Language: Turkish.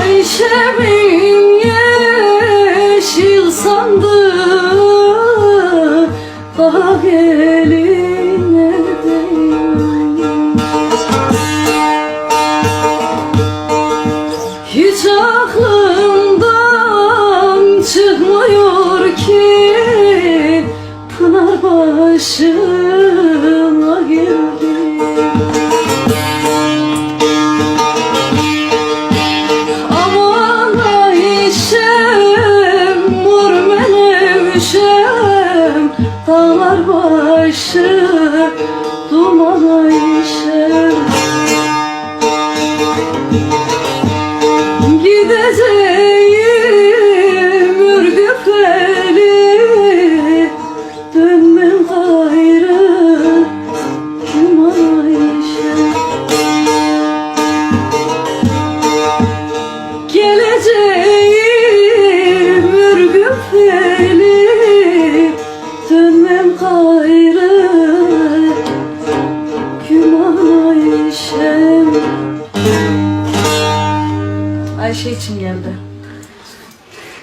Ayşe'min yeşil sandı geline değil Hiç aklımdan çıkmıyor ki Pınar başıma başı, duman Ayşem Gideceğim Ürgüpeli Dönmem gayrı Cuman Ayşem Geleceğim Ayşe için geldi.